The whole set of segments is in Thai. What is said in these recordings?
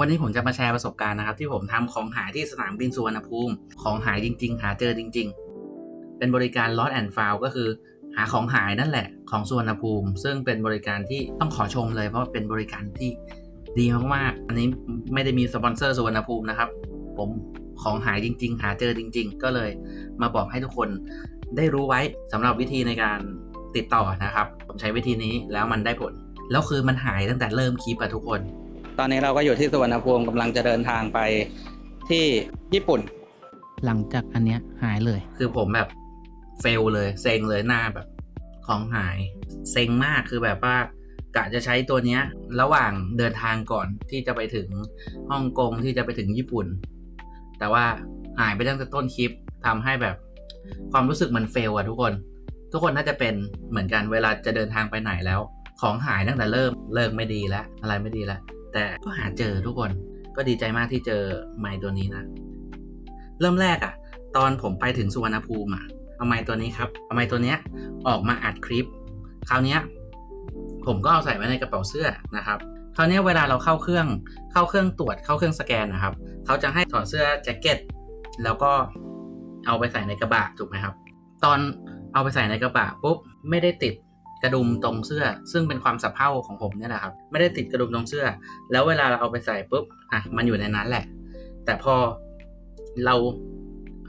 วันนี้ผมจะมาแชร์ประสบการณ์นะครับ ที่ผมทำของหายที่สนามบินสุวรรณภูมิ ของหายจริง ๆ หาเจอจริง ๆ เป็นบริการ lost and found ก็คือหาของหายนั่นแหละของสุวรรณภูมิ ซึ่งเป็นบริการที่ต้องขอชมเลยเพราะเป็นบริการที่ดีมากๆอันนี้ไม่ได้มีสปอนเซอร์สุวรรณภูมินะครับ ผมของหายจริง ๆ หาเจอจริง ๆ ก็เลยมาบอกให้ทุกคนได้รู้ไว้สำหรับวิธีในการติดต่อนะครับ ผมใช้วิธีนี้แล้วมันได้ผลแล้วคือมันหายตั้งแต่เริ่มคลิปอะทุกคน ตอนนี้เราก็อยู่ที่สุวรรณภูมิกำลังจะเดินทางไปที่ญี่ปุ่น หลังจากอันเนี้ยหายเลย คือผมแบบเฟลเลยเซ็งเลยหน้าแบบ ของหายเซ็งมากคือแบบว่ากะจะใช้ตัวเนี้ย ระหว่างเดินทางก่อนที่จะไปถึงฮ่องกงที่จะไปถึงญี่ปุ่น แต่ว่าหายไปตั้งแต่ต้นคลิปทำให้แบบความรู้สึกมันเฟลอะทุกคน ทุกคนน่าจะเป็นเหมือนกันเวลาจะเดินทางไปไหนแล้ว ของหายตั้งแต่เริ่มเลิกไม่ดีแล้วอะไรไม่ดีแล้ว แต่ก็หาเจอทุกคนก็ดีใจมากที่เจอไม้ตัวนี้นะ เริ่มแรกอะตอนผมไปถึงสุวรรณภูมิอะเอาไม้ตัวนี้ครับเอาไม้ตัวเนี้ยออกมาอัดคลิป คราวเนี้ยผมก็เอาใส่ไว้ในกระเป๋าเสื้อนะครับคราวเนี้ยเวลาเราเข้าเครื่องเข้าเครื่องตรวจเข้าเครื่องสแกนนะครับเขาจะให้ถอดเสื้อแจ็คเก็ตแล้วก็เอาไปใส่ในกระบะถูกไหมครับ ตอนเอาไปใส่ในกระบะปุ๊บไม่ได้ติด กระดุมตรงเสื้อ ซึ่งเป็นความสับเพร่าของผมเนี่ยแหละครับ ไม่ได้ติดกระดุมตรงเสื้อ แล้วเวลาเราเอาไปใส่ปุ๊บอะมันอยู่ในนั้นแหละ แต่พอเรา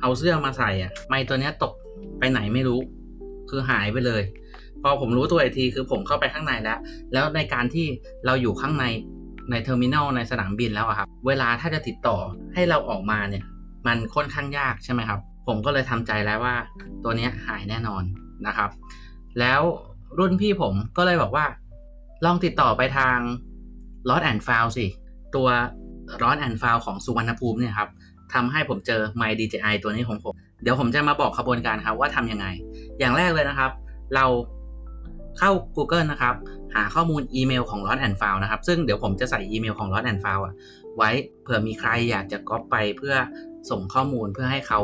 เอาเสื้อมาใส่อะไม้ตัวเนี้ยตกไปไหนไม่รู้ คือหายไปเลย พอผมรู้ตัวอีกทีคือผมเข้าไปข้างในแล้ว แล้วในการที่เราอยู่ข้างในในเทอร์มินอลในสนามบินแล้วครับ เวลาถ้าจะติดต่อให้เราออกมาเนี่ย มันค่อนข้างยากใช่ไหมครับ ผมก็เลยทำใจแล้วว่า ตัวเนี้ยหายแน่นอนนะครับ แล้ว รุ่นพี่ผมก็เลยบอกว่า ลองติดต่อไปทาง Lost and Found สิ ตัว Lost and Found ของสุวรรณภูมิเนี่ยครับทำให้ผมเจอ My DJI ตัวนี้ของผม เดี๋ยวผมจะมาบอกขบวนการครับว่าทำยังไง อย่างแรกเลยนะครับ เราเข้า Google นะครับ หาข้อมูลอีเมลของ Lost and Found นะครับ ซึ่งเดี๋ยวผมจะใส่อีเมลของ Lost and Found อะไว้เผื่อมีใครอยากจะก๊อปไปเพื่อส่งข้อมูลเพื่อให้เขา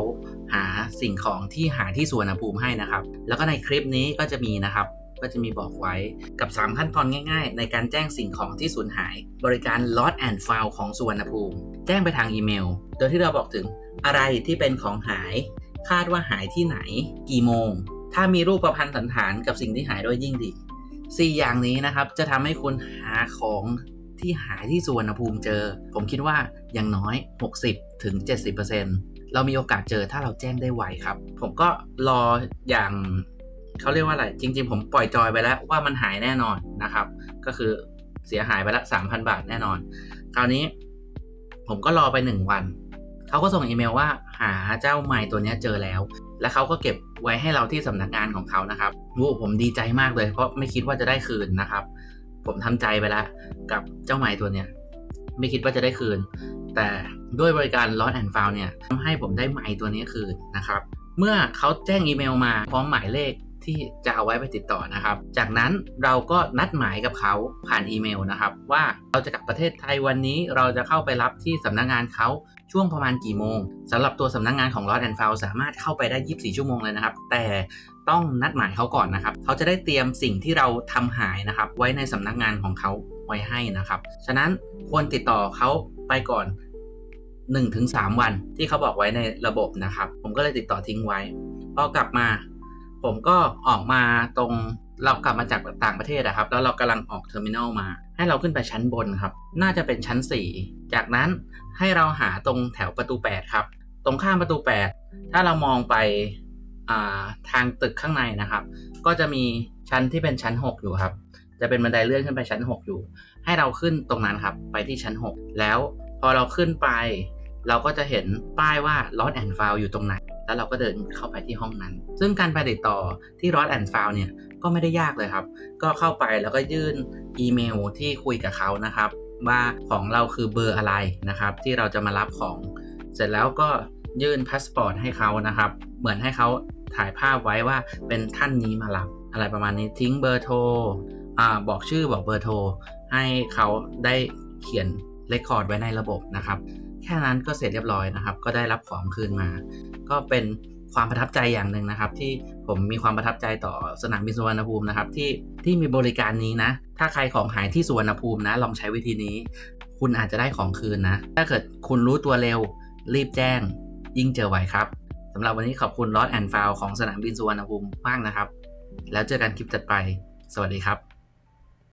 หาสิ่งของที่หาที่สวนภูมิให้นะครับ แล้วก็ในคลิปนี้ก็จะมีนะครับ ก็จะมีบอกไว้กับ 3 ขั้นตอนง่ายๆ ในการแจ้งสิ่งของที่สูญหาย บริการ Lost and Found ของสุวรรณภูมิ แจ้งไปทางอีเมล โดยที่เราบอกถึงอะไรที่เป็นของหาย คาดว่าหายที่ไหน กี่โมง ถ้ามีรูปประพันธ์สันฐานกับสิ่งที่หายด้วยยิ่งดี4อย่างนี้นะครับจะทำให้คุณหาของที่หายที่สุวรรณภูมิเจอ ผมคิดว่าอย่างน้อย 60ถึงเรามีโอกาสเจอถ้าเราแจ้งได้ไวครับ ผมก็รออย่าง เขาเรียกว่าอะไร จริง ๆ ผมปล่อยจอยไปแล้วว่ามันหายแน่นอนนะครับ ก็คือเสียหายไปละ3,000บาทแน่นอน คราวนี้ผมก็รอไป1วัน เขาก็ส่งอีเมลว่าหาเจ้าไม้ตัวนี้เจอแล้ว และเขาก็เก็บไว้ให้เราที่สำนักงานของเขานะครับโอ้ผมดีใจมากเลยเพราะไม่คิดว่าจะได้คืนนะครับ ผมทำใจไปแล้วกับเจ้าไม้ตัวเนี้ยไม่คิดว่าจะได้คืน แต่ด้วยบริการ Lost and Found เนี่ยทำให้ผมได้ไม้ตัวนี้คืนนะครับ เมื่อเขาแจ้งอีเมลมาพร้อมหมายเลข ที่จะเอาไว้ไปติดต่อนะครับ จากนั้นเราก็นัดหมายกับเขาผ่านอีเมลนะครับ ว่าเราจะกลับประเทศไทยวันนี้เราจะเข้าไปรับที่สำนักงานเขาช่วงประมาณกี่โมงสำหรับตัวสำนักงานของ Lost and Found สามารถเข้าไปได้ 24 ชั่วโมงเลยนะครับ แต่ต้องนัดหมายเขาก่อนนะครับ เขาจะได้เตรียมสิ่งที่เราทำหายนะครับ ไว้ในสำนักงานของเขาไว้ให้นะครับ ฉะนั้นควรติดต่อเขาไปก่อน 1-3 วันที่เขาบอกไว้ในระบบนะครับ ผมก็เลยติดต่อทิ้งไว้พอกลับมา ผมก็ออกมาตรงเรากลับมาจากต่างประเทศอะครับ แล้วเรากำลังออกเทอร์มินอลมา ให้เราขึ้นไปชั้นบนครับ น่าจะเป็นชั้น 4 จากนั้นให้เราหาตรงแถวประตู 8 ครับ ตรงข้ามประตู 8 ถ้าเรามองไปทางตึกข้างในนะครับ ก็จะมีชั้นที่เป็นชั้น 6 อยู่ครับ จะเป็นบันไดเลื่อนขึ้นไปชั้น 6 อยู่ ให้เราขึ้นตรงนั้นครับ ไปที่ชั้น 6 แล้วพอเราขึ้นไป เราก็จะเห็นป้ายว่า Lost and Found อยู่ตรงไหน แล้วเราก็เดินเข้าไปที่ห้องนั้น ซึ่งการไปติดต่อที่ Lost and Found เนี่ยก็ไม่ได้ยากเลยครับ ก็เข้าไปแล้วก็ยื่นอีเมลที่คุยกับเขานะครับ ว่าของเราคือเบอร์อะไรนะครับ ที่เราจะมารับของ เสร็จแล้วก็ยื่นพาสปอร์ตให้เขานะครับ เหมือนให้เขาถ่ายภาพไว้ว่าเป็นท่านนี้มารับอะไรประมาณนี้ทิ้งเบอร์โทรอ่าบอกชื่อบอกเบอร์โทรให้เขาได้เขียน เรคคอร์ดไว้ในระบบนะครับ แค่นั้นก็เสร็จเรียบร้อยนะครับ ก็ได้รับของคืนมา ก็เป็นความประทับใจอย่างหนึ่งนะครับ ที่ผมมีความประทับใจต่อสนามบินสุวรรณภูมินะครับที่ที่มีบริการนี้นะ ถ้าใครของหายที่สุวรรณภูมินะ ลองใช้วิธีนี้ คุณอาจจะได้ของคืนนะ ถ้าเกิดคุณรู้ตัวเร็ว รีบแจ้ง ยิ่งเจอไวครับสำหรับวันนี้ขอบคุณลอ d แอนฟาวของสนามบินสุวรรณภูมิมากนะครับ แล้วเจอกันคลิปถัดไป สวัสดีครับ